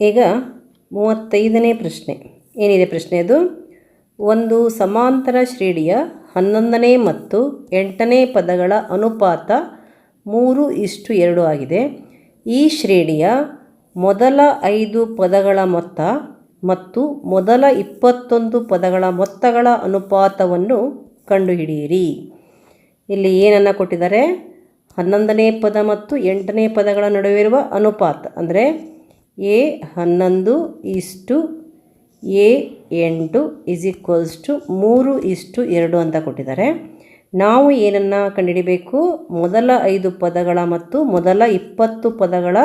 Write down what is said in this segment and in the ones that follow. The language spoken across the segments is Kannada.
ಈಗ ಮೂವತ್ತೈದನೇ ಪ್ರಶ್ನೆ. ಏನಿದೆ ಪ್ರಶ್ನೆ ಅದು? ಒಂದು ಸಮಾಂತರ ಶ್ರೇಣಿಯ ಹನ್ನೊಂದನೇ ಮತ್ತು ಎಂಟನೇ ಪದಗಳ ಅನುಪಾತ ಮೂರು ಇಷ್ಟು ಎರಡು ಆಗಿದೆ. ಈ ಶ್ರೇಣಿಯ ಮೊದಲ ಐದು ಪದಗಳ ಮೊತ್ತ ಮತ್ತು ಮೊದಲ ಇಪ್ಪತ್ತೊಂದು ಪದಗಳ ಮೊತ್ತಗಳ ಅನುಪಾತವನ್ನು ಕಂಡುಹಿಡಿಯಿರಿ. ಇಲ್ಲಿ ಏನನ್ನು ಕೊಟ್ಟಿದ್ದಾರೆ? ಹನ್ನೊಂದನೇ ಪದ ಮತ್ತು ಎಂಟನೇ ಪದಗಳ ನಡುವೆ ಇರುವ ಅನುಪಾತ. ಅಂದರೆ ಎ ಹನ್ನೊಂದು ಇಷ್ಟು, ಎ ಎಂಟು ಇಸ್ ಈಕ್ವಲ್ಸ್ ಟು ಮೂರು ಇಷ್ಟು ಎರಡು ಅಂತ ಕೊಟ್ಟಿದ್ದಾರೆ. ನಾವು ಏನನ್ನು ಕಂಡುಹಿಡಿಬೇಕು? ಮೊದಲ ಐದು ಪದಗಳ ಮತ್ತು ಮೊದಲ ಇಪ್ಪತ್ತು ಪದಗಳ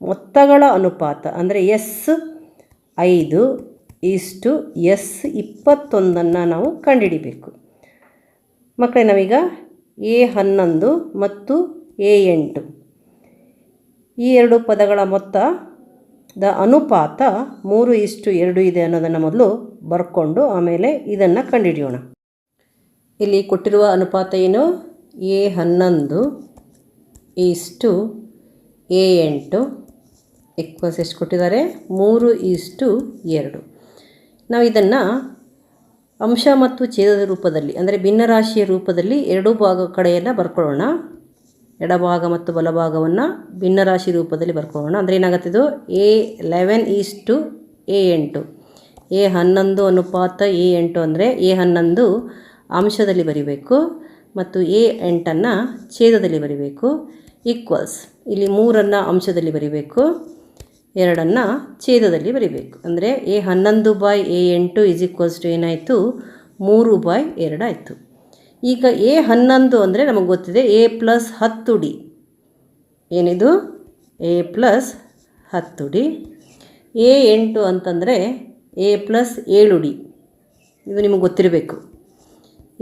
ಮೊತ್ತಗಳ ಅನುಪಾತ, ಅಂದರೆ ಎಸ್ ಐದು ಇಷ್ಟು ಎಸ್ ಇಪ್ಪತ್ತೊಂದನ್ನು ನಾವು ಕಂಡುಹಿಡಿಬೇಕು. ಮಕ್ಕಳೇ, ನಾವೀಗ ಎ ಹನ್ನೊಂದು ಮತ್ತು ಎ ಎಂಟು. ಈ ಎರಡು ಪದಗಳ ಮೊತ್ತ ದ ಅನುಪಾತ ಮೂರು ಇಷ್ಟು ಎರಡು ಇದೆ ಅನ್ನೋದನ್ನು ಮೊದಲು ಬರ್ಕೊಂಡು ಆಮೇಲೆ ಇದನ್ನು ಕಂಡುಹಿಡಿಯೋಣ ಇಲ್ಲಿ ಕೊಟ್ಟಿರುವ ಅನುಪಾತ ಏನು? ಎ ಹನ್ನೊಂದು ಇಷ್ಟು ಎ ಎಂಟು. ಎಕ್ವಸ್ ಎಷ್ಟು ಕೊಟ್ಟಿದ್ದಾರೆ? ಮೂರು ಇಷ್ಟು ಎರಡು. ನಾವು ಇದನ್ನು ಅಂಶ ಮತ್ತು ಛೇದದ ರೂಪದಲ್ಲಿ, ಅಂದರೆ ಭಿನ್ನರಾಶಿಯ ರೂಪದಲ್ಲಿ ಎರಡೂ ಭಾಗ ಕಡೆಯನ್ನು ಬರ್ಕೊಳ್ಳೋಣ. ಎಡಭಾಗ ಮತ್ತು ಬಲಭಾಗವನ್ನು ಭಿನ್ನರಾಶಿ ರೂಪದಲ್ಲಿ ಬರ್ಕೊಳ್ಳೋಣ. ಅಂದರೆ ಏನಾಗುತ್ತೆ ಇದು a eleven is to a ಎಂಟು. ಎ ಹನ್ನೊಂದು ಅನುಪಾತ ಎ ಎಂಟು ಅಂದರೆ ಎ ಹನ್ನೊಂದು ಅಂಶದಲ್ಲಿ ಬರಿಬೇಕು ಮತ್ತು ಎ ಎಂಟನ್ನು ಛೇದದಲ್ಲಿ ಬರಿಬೇಕು. ಈಕ್ವಲ್ಸ್ ಇಲ್ಲಿ ಮೂರನ್ನು ಅಂಶದಲ್ಲಿ ಬರಿಬೇಕು. ಎರಡನ್ನು ಛೇದದಲ್ಲಿ ಬರಿಬೇಕು. ಅಂದರೆ ಎ ಹನ್ನೊಂದು ಬಾಯ್ ಎ ಎಂಟು ಈಸ್ ಈಕ್ವಲ್ಸ್ ಟು ಏನಾಯಿತು? ಮೂರು ಬಾಯ್ ಎರಡು ಆಯಿತು. ಈಗ ಎ ಹನ್ನೊಂದು ಅಂದರೆ ನಮಗೆ ಗೊತ್ತಿದೆ ಎ ಪ್ಲಸ್ ಹತ್ತು ಡಿ ಏನಿದು? ಎ ಪ್ಲಸ್ ಹತ್ತು ಡಿ ಎ ಎಂಟು ಅಂತಂದರೆ ಎ ಪ್ಲಸ್ ಏಳು ಡಿ ಇದು ನಿಮಗೆ ಗೊತ್ತಿರಬೇಕು.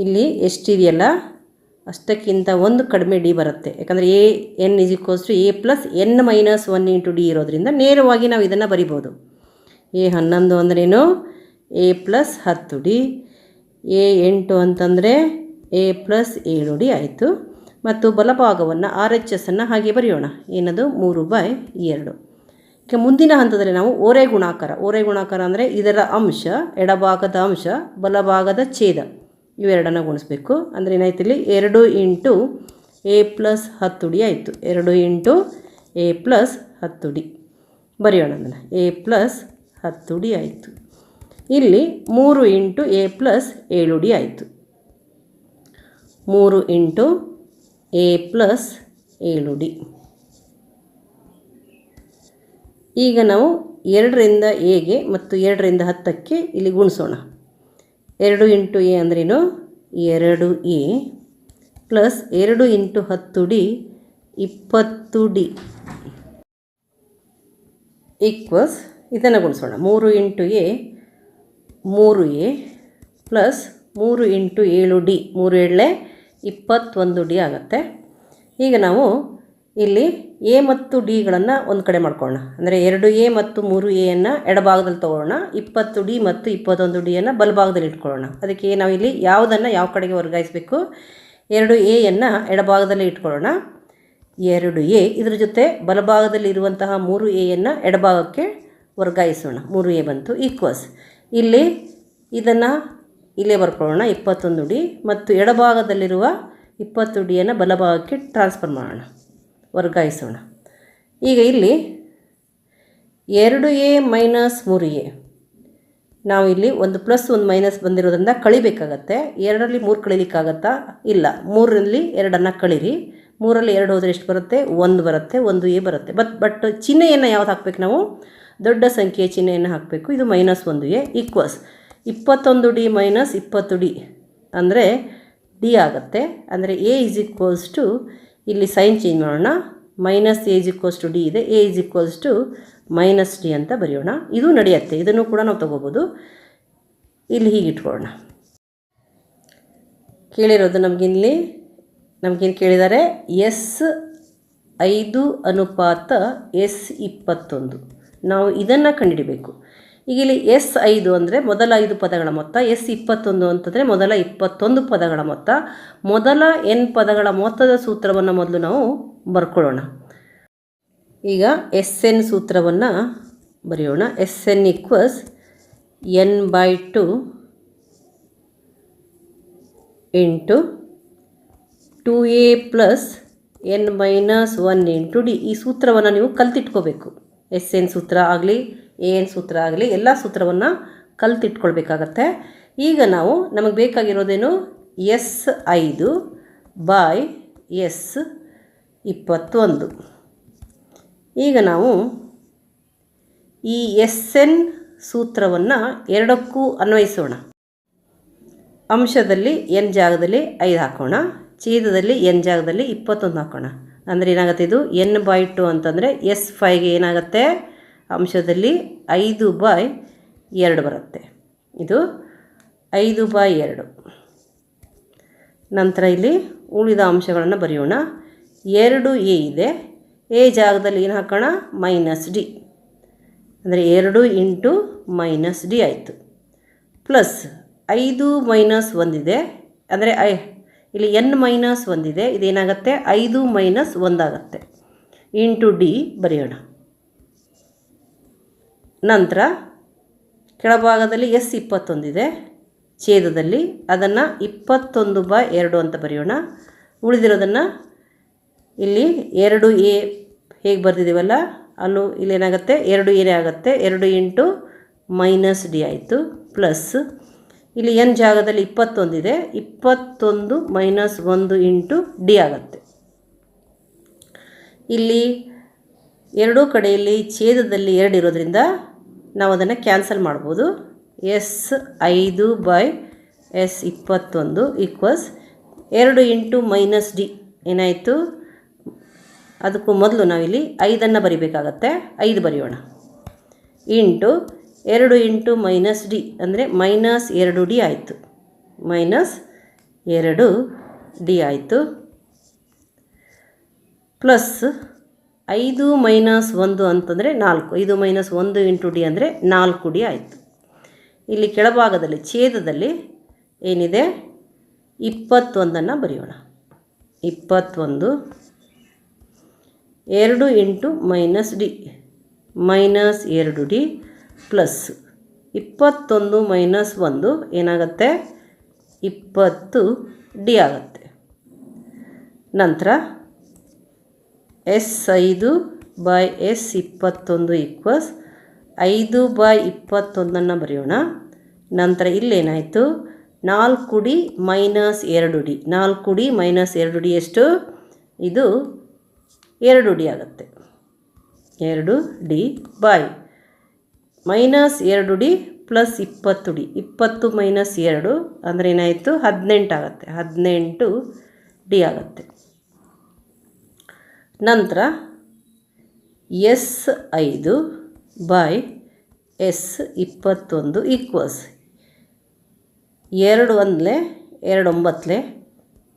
ಇಲ್ಲಿ ಎಷ್ಟಿದೆಯಲ್ಲ ಅಷ್ಟಕ್ಕಿಂತ ಒಂದು ಕಡಿಮೆ ಡಿ ಬರುತ್ತೆ. ಯಾಕಂದರೆ a n is equals to a plus n minus one into d ಇರೋದ್ರಿಂದ ನೇರವಾಗಿ ನಾವು ಇದನ್ನು ಬರಿಬೋದು. ಎ ಹನ್ನೊಂದು ಅಂದ್ರೇನು ಎ ಪ್ಲಸ್ ಹತ್ತು ಡಿ ಎ ಎಂಟು ಅಂತಂದರೆ ಎ ಪ್ಲಸ್ ಏಳು ಡಿ ಆಯಿತು. ಮತ್ತು ಬಲಭಾಗವನ್ನು ಆರ್ ಎಚ್ ಎಸ್ಸನ್ನು ಹಾಗೆ ಬರೆಯೋಣ. ಏನದು? ಮೂರು ಬೈ ಎರಡು. ಈಗ ಮುಂದಿನ ಹಂತದಲ್ಲಿ ನಾವು ಓರೆ ಗುಣಾಕಾರ. ಓರೆ ಗುಣಾಕಾರ ಅಂದರೆ ಇದರ ಅಂಶ, ಎಡಭಾಗದ ಅಂಶ, ಬಲಭಾಗದ ಛೇದ. ಇವೆರಡನ್ನು ಗುಣಿಸ್ಬೇಕು. ಅಂದರೆ ಏನಾಯ್ತು ಇಲ್ಲಿ? ಎರಡು ಇಂಟು ಎ ಪ್ಲಸ್ ಹತ್ತು ಡಿ ಆಯಿತು. ಎರಡು ಇಂಟು ಎ ಪ್ಲಸ್ ಹತ್ತು ಡಿ. ಬರೆಯೋಣ ಅದನ್ನು. ಎ ಪ್ಲಸ್ ಹತ್ತು ಡಿ ಆಯಿತು. ಇಲ್ಲಿ ಮೂರು ಇಂಟು ಎ ಪ್ಲಸ್ ಏಳು ಡಿ ಆಯಿತು. ಮೂರು ಇಂಟು ಎ ಪ್ಲಸ್ ಏಳು ಡಿ. ಈಗ ನಾವು ಎರಡರಿಂದ ಎಗೆ ಮತ್ತು ಎರಡರಿಂದ ಹತ್ತಕ್ಕೆ ಇಲ್ಲಿ ಗುಣಿಸೋಣ. ಎರಡು ಇಂಟು ಎ ಅಂದ್ರೇನು? ಎರಡು ಎ ಪ್ಲಸ್ ಎರಡು ಇಂಟು ಹತ್ತು ಡಿ ಇಪ್ಪತ್ತು ಡಿ. ಈಕ್ವಲ್ಸ್ ಇದನ್ನು ಗುಣಿಸೋಣ. ಮೂರು ಇಂಟು ಎ, ಮೂರು ಎ ಪ್ಲಸ್ ಮೂರು ಇಂಟು ಏಳು ಡಿ. ಮೂರು ಏಳಲೆ ಇಪ್ಪತ್ತೊಂದು ಡಿ ಆಗುತ್ತೆ. ಈಗ ನಾವು ಇಲ್ಲಿ ಎ ಮತ್ತು ಡಿಗಳನ್ನು ಒಂದು ಕಡೆ ಮಾಡ್ಕೊಳ್ಳೋಣ. ಅಂದರೆ ಎರಡು ಎ ಮತ್ತು ಮೂರು ಎಯನ್ನು ಎಡಭಾಗದಲ್ಲಿ ತೊಗೊಳ್ಳೋಣ. ಇಪ್ಪತ್ತು ಡಿ ಮತ್ತು ಇಪ್ಪತ್ತೊಂದು ಡಿಯನ್ನು ಬಲಭಾಗದಲ್ಲಿ ಇಟ್ಕೊಳ್ಳೋಣ. ಅದಕ್ಕೆ ನಾವು ಇಲ್ಲಿ ಯಾವುದನ್ನು ಯಾವ ಕಡೆಗೆ ವರ್ಗಾಯಿಸಬೇಕು? ಎರಡು ಎಯನ್ನು ಎಡಭಾಗದಲ್ಲಿ ಇಟ್ಕೊಳ್ಳೋಣ. ಎರಡು ಎ ಇದ್ರ ಜೊತೆ ಬಲಭಾಗದಲ್ಲಿ ಇರುವಂತಹ ಮೂರು ಎಯನ್ನು ಎಡಭಾಗಕ್ಕೆ ವರ್ಗಾಯಿಸೋಣ. ಮೂರು ಎ ಬಂತು ಈಕ್ವಲ್ಸ್ ಇಲ್ಲಿ ಇದನ್ನು ಇಲ್ಲೇ ಬರ್ಕೊಳ್ಳೋಣ. ಇಪ್ಪತ್ತೊಂದು ಡಿ ಮತ್ತು ಎಡಭಾಗದಲ್ಲಿರುವ ಇಪ್ಪತ್ತು ಡಿಯನ್ನು ಬಲಭಾಗಕ್ಕೆ ಟ್ರಾನ್ಸ್ಫರ್ ಮಾಡೋಣ. ವರ್ಗಾಯಿಸೋಣ. ಈಗ ಇಲ್ಲಿ ಎರಡು ಎ ಮೈನಸ್ ಮೂರು ಎ. ನಾವು ಇಲ್ಲಿ ಒಂದು ಪ್ಲಸ್ ಒಂದು ಮೈನಸ್ ಬಂದಿರೋದ್ರಿಂದ ಕಳಿಬೇಕಾಗತ್ತೆ. ಎರಡರಲ್ಲಿ ಮೂರು ಕಳಿಲಿಕ್ಕಾಗತ್ತಾ? ಇಲ್ಲ. ಮೂರರಲ್ಲಿ ಎರಡನ್ನು ಕಳೀರಿ. ಮೂರಲ್ಲಿ ಎರಡು ಹೋದರೆ ಎಷ್ಟು ಬರುತ್ತೆ? ಒಂದು ಬರುತ್ತೆ. ಒಂದು ಎ ಬರುತ್ತೆ. ಬಟ್ ಬಟ್ ಚಿಹ್ನೆಯನ್ನು ಯಾವ್ದು ಹಾಕ್ಬೇಕು ನಾವು? ದೊಡ್ಡ ಸಂಖ್ಯೆಯ ಚಿಹ್ನೆಯನ್ನು ಹಾಕಬೇಕು. ಇದು ಮೈನಸ್ ಒಂದು ಎ ಈಕ್ವಲ್ಸ್ ಇಪ್ಪತ್ತೊಂದು ಡಿ ಮೈನಸ್ ಇಪ್ಪತ್ತು ಡಿ ಅಂದರೆ ಡಿ ಆಗುತ್ತೆ. ಅಂದರೆ ಎ ಇಸ್ ಈಕ್ವಲ್ಸ್ ಟು ಇಲ್ಲಿ ಸೈನ್ ಚೇಂಜ್ ಮಾಡೋಣ. Minus a is equals to d ಇದೆ. A is equals to minus d ಅಂತ ಬರೆಯೋಣ. ಇದು ನಡೆಯುತ್ತೆ. ಇದನ್ನು ಕೂಡ ನಾವು ತೊಗೋಬೋದು. ಇಲ್ಲಿ ಹೀಗೆ ಇಟ್ಕೊಳ್ಳೋಣ. ಕೇಳಿರೋದು ನಮಗಿಲ್ಲಿ? ನಮಗೇನು ಕೇಳಿದ್ದಾರೆ ಎಸ್ ಐದು ಅನುಪಾತ ಎಸ್ ಇಪ್ಪತ್ತೊಂದು. ನಾವು ಇದನ್ನು ಕಂಡುಹಿಡಿಬೇಕು ಈಗ ಇಲ್ಲಿ ಎಸ್ ಐದು ಅಂದರೆ ಮೊದಲ ಐದು ಪದಗಳ ಮೊತ್ತ, ಎಸ್ ಇಪ್ಪತ್ತೊಂದು ಅಂತಂದರೆ ಮೊದಲ ಇಪ್ಪತ್ತೊಂದು ಪದಗಳ ಮೊತ್ತ. ಮೊದಲ ಎನ್ ಪದಗಳ ಮೊತ್ತದ ಸೂತ್ರವನ್ನು ಮೊದಲು ನಾವು ಬರ್ಕೊಳ್ಳೋಣ. ಈಗ ಎಸ್ ಎನ್ ಸೂತ್ರವನ್ನು ಬರೆಯೋಣ. S n equals n by two into two a plus n minus one into d. ಈ ಸೂತ್ರವನ್ನು ನೀವು ಕಲ್ತಿಟ್ಕೋಬೇಕು. ಎಸ್ ಎನ್ ಸೂತ್ರ ಆಗಲಿ ಎನ್ ಸೂತ್ರ ಆಗಲಿ ಎಲ್ಲ ಸೂತ್ರವನ್ನು ಕಲ್ತಿಟ್ಕೊಳ್ಬೇಕಾಗತ್ತೆ. ಈಗ ನಾವು ನಮಗೆ ಬೇಕಾಗಿರೋದೇನು ಎಸ್ ಐದು ಬಾಯ್ ಎಸ್ ಇಪ್ಪತ್ತೊಂದು. ಈಗ ನಾವು ಈ ಎಸ್ ಎನ್ ಸೂತ್ರವನ್ನು ಎರಡಕ್ಕೂ ಅನ್ವಯಿಸೋಣ. ಅಂಶದಲ್ಲಿ ಎನ್ ಜಾಗದಲ್ಲಿ ಐದು ಹಾಕೋಣ, ಛೇದದಲ್ಲಿ ಎನ್ ಜಾಗದಲ್ಲಿ ಇಪ್ಪತ್ತೊಂದು ಹಾಕೋಣ. ಅಂದರೆ ಏನಾಗುತ್ತೆ ಇದು ಎನ್ ಬೈ ಟು ಅಂತಂದರೆ ಎಸ್ ಫೈಗೆ ಏನಾಗುತ್ತೆ? ಅಂಶದಲ್ಲಿ ಐದು ಬೈ ಎರಡು ಬರುತ್ತೆ. ಇದು ಐದು ಬೈ ಎರಡು. ನಂತರ ಇಲ್ಲಿ ಉಳಿದ ಅಂಶಗಳನ್ನು ಬರೆಯೋಣ. ಎರಡು ಎ ಇದೆ. ಎ ಜಾಗದಲ್ಲಿ ಏನು ಹಾಕೋಣ? Minus d. ಅಂದರೆ ಎರಡು ಇಂಟು ಮೈನಸ್ ಡಿ ಆಯಿತು. ಪ್ಲಸ್ ಐದು ಮೈನಸ್ ಒಂದಿದೆ ಅಂದರೆ ಐ, ಇಲ್ಲಿ ಎನ್ ಮೈನಸ್ ಒಂದಿದೆ ಇದೇನಾಗುತ್ತೆ? ಐದು ಮೈನಸ್ ಒಂದಾಗತ್ತೆ ಇಂಟು ಡಿ ಬರೆಯೋಣ. ನಂತರ ಕೆಳಭಾಗದಲ್ಲಿ ಎಸ್ ಇಪ್ಪತ್ತೊಂದಿದೆ ಛೇದದಲ್ಲಿ ಅದನ್ನು ಇಪ್ಪತ್ತೊಂದು ಬೈ ಎರಡು ಅಂತ ಬರೆಯೋಣ. ಉಳಿದಿರೋದನ್ನು ಇಲ್ಲಿ ಎರಡು ಎ ಹೇಗೆ ಬರೆದಿದ್ದೀವಲ್ಲ ಅಲ್ಲೂ ಇಲ್ಲೇನಾಗುತ್ತೆ ಎರಡು ಏನೇ ಆಗುತ್ತೆ. ಎರಡು ಇಂಟು ಮೈನಸ್ ಡಿ ಆಯಿತು. ಪ್ಲಸ್ ಇಲ್ಲಿ ಎನ್ ಜಾಗದಲ್ಲಿ ಇಪ್ಪತ್ತೊಂದಿದೆ ಇಪ್ಪತ್ತೊಂದು ಮೈನಸ್ ಒಂದು ಇಂಟು ಡಿ ಆಗುತ್ತೆ. ಇಲ್ಲಿ ಎರಡೂ ಕಡೆಯಲ್ಲಿ ಛೇದದಲ್ಲಿ ಎರಡು ಇರೋದ್ರಿಂದ ನಾವು ಅದನ್ನು ಕ್ಯಾನ್ಸಲ್ ಮಾಡ್ಬೋದು. ಎಸ್ ಐದು ಬೈ ಎಸ್ ಇಪ್ಪತ್ತೊಂದು ಈಕ್ವಲ್ಸ್ ಎರಡು ಇಂಟು ಮೈನಸ್ ಡಿ ಏನಾಯಿತು? ಅದಕ್ಕೂ ಮೊದಲು ನಾವಿಲ್ಲಿ ಐದನ್ನು ಬರಿಬೇಕಾಗತ್ತೆ. ಐದು ಬರೆಯೋಣ. ಇಂಟು ಎರಡು ಇಂಟು ಮೈನಸ್ ಡಿ ಅಂದರೆ ಮೈನಸ್ ಎರಡು ಡಿ ಆಯಿತು. ಮೈನಸ್ ಎರಡು ಡಿ ಆಯಿತು. ಪ್ಲಸ್ ಐದು ಮೈನಸ್ ಒಂದು ಅಂತಂದರೆ ನಾಲ್ಕು. ಐದು ಮೈನಸ್ ಒಂದು ಇಂಟು ಡಿ ಅಂದರೆ ನಾಲ್ಕು ಡಿ ಆಯಿತು. ಇಲ್ಲಿ ಕೆಳಭಾಗದಲ್ಲಿ, ಛೇದದಲ್ಲಿ ಏನಿದೆ? ಇಪ್ಪತ್ತೊಂದನ್ನು ಬರೆಯೋಣ. ಇಪ್ಪತ್ತೊಂದು ಎರಡು ಇಂಟು ಮೈನಸ್ ಡಿ. ಮೈನಸ್ ಎರಡು ಡಿ ಪ್ಲಸ್ ಇಪ್ಪತ್ತೊಂದು ಮೈನಸ್ ಒಂದು ಏನಾಗುತ್ತೆ? ಇಪ್ಪತ್ತು ಡಿ ಆಗುತ್ತೆ. ನಂತರ ಎಸ್ ಐದು ಬೈ ಎಸ್ ಇಪ್ಪತ್ತೊಂದು ಈಕ್ವಲ್ಸ್ ಐದು ಬೈ ಇಪ್ಪತ್ತೊಂದನ್ನು ಬರೆಯೋಣ. ನಂತರ ಇಲ್ಲೇನಾಯಿತು? ನಾಲ್ಕು ಡಿ ಮೈನಸ್ ಎರಡು ಡಿ. ನಾಲ್ಕು ಡಿ ಮೈನಸ್ ಎರಡು ಡಿ ಎಷ್ಟು? ಇದು ಎರಡು ಡಿ ಆಗುತ್ತೆ. ಎರಡು ಡಿ ಬೈ ಮೈನಸ್ ಎರಡು ಡಿ ಪ್ಲಸ್ ಇಪ್ಪತ್ತು ಡಿ. ಇಪ್ಪತ್ತು ಮೈನಸ್ ಎರಡು ಅಂದರೆ ಏನಾಯಿತು? ಹದಿನೆಂಟು ಆಗುತ್ತೆ. ಹದಿನೆಂಟು ಡಿ ಆಗುತ್ತೆ. ನಂತರ ಎಸ್ ಐದು ಬೈ ಎಸ್ ಇಪ್ಪತ್ತೊಂದು ಈಕ್ವಲ್ಸ್ ಎರಡು ಒಂದಲೆ ಎರಡು ಒಂಬತ್ತಲೆ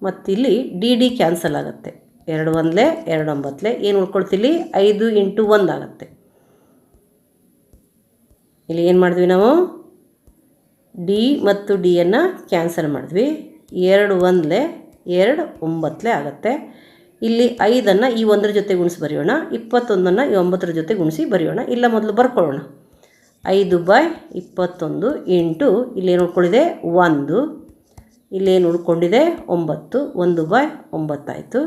ಮತ್ತಿಲ್ಲಿ ಡಿ ಡಿ ಕ್ಯಾನ್ಸಲ್ ಆಗುತ್ತೆ. ಎರಡು ಒಂದಲೇ, ಎರಡು ಒಂಬತ್ತಲೆ ಏನು ಉಳ್ಕೊಳ್ತಿಲ್ಲಿ ಐದು ಇಂಟು ಒಂದು ಆಗುತ್ತೆ. ಇಲ್ಲಿ ಏನು ಮಾಡಿದ್ವಿ ನಾವು? ಡಿ ಮತ್ತು ಡಿಯನ್ನು ಕ್ಯಾನ್ಸಲ್ ಮಾಡಿದ್ವಿ. ಎರಡು ಒಂದಲೇ, ಎರಡು ಒಂಬತ್ತಲೆ ಆಗುತ್ತೆ. ಇಲ್ಲಿ ಐದನ್ನು ಈ ಒಂದರ ಜೊತೆ ಗುಣಿಸಿ ಬರೆಯೋಣ, ಇಪ್ಪತ್ತೊಂದನ್ನು ಈ ಒಂಬತ್ತರ ಜೊತೆ ಗುಣಿಸಿ ಬರೆಯೋಣ. ಇಲ್ಲ ಮೊದಲು ಬರ್ಕೊಳ್ಳೋಣ. ಐದು ಬೈ ಇಪ್ಪತ್ತೊಂದು ಎಂಟು ಇಲ್ಲೇನು ಉಳ್ಕೊಂಡಿದೆ? ಒಂದು. ಇಲ್ಲೇನು ಉಳ್ಕೊಂಡಿದೆ? ಒಂಬತ್ತು. ಒಂದು ಬೈ ಒಂಬತ್ತಾಯಿತು.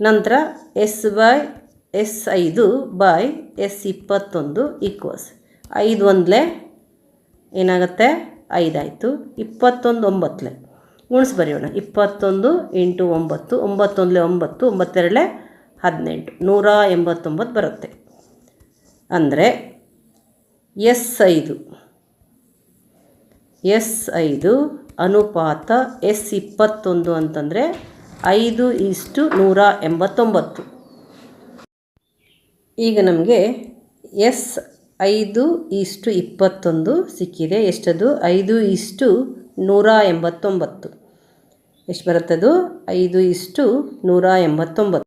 ನಂತರ ಎಸ್ ಬೈ ಎಸ್ ಐದು ಬೈ ಎಸ್ ಇಪ್ಪತ್ತೊಂದು ಈಕ್ವಲ್ಸ್ ಐದು ಒಂದಲೇ ಏನಾಗುತ್ತೆ? ಐದಾಯಿತು. ಇಪ್ಪತ್ತೊಂದು ಒಂಬತ್ತಲೆ ಗುಣಿಸಿ ಬರೆಯೋಣ. ಇಪ್ಪತ್ತೊಂದು ಇಂಟು ಒಂಬತ್ತು, ಒಂಬತ್ತೊಂದಲೇ ಒಂಬತ್ತು ಒಂಬತ್ತೆರಡೇ ಹದಿನೆಂಟು. ನೂರ ಎಂಬತ್ತೊಂಬತ್ತು ಬರುತ್ತೆ. ಅಂದರೆ ಎಸ್ ಐದು ಎಸ್ ಐದು ಅನುಪಾತ ಎಸ್ ಇಪ್ಪತ್ತೊಂದು ಅಂತಂದರೆ ಐದು ಇಷ್ಟು ನೂರ ಎಂಬತ್ತೊಂಬತ್ತು. ಈಗ ನಮಗೆ ಎಸ್ ಐದು ಇಷ್ಟು ಇಪ್ಪತ್ತೊಂದು ಸಿಕ್ಕಿದೆ. ಎಷ್ಟದು? ಐದು ಇಷ್ಟು ನೂರ ಎಂಬತ್ತೊಂಬತ್ತು. ಎಷ್ಟು ಬರುತ್ತದು? ಐದು ಇಷ್ಟು ನೂರ ಎಂಬತ್ತೊಂಬತ್ತು.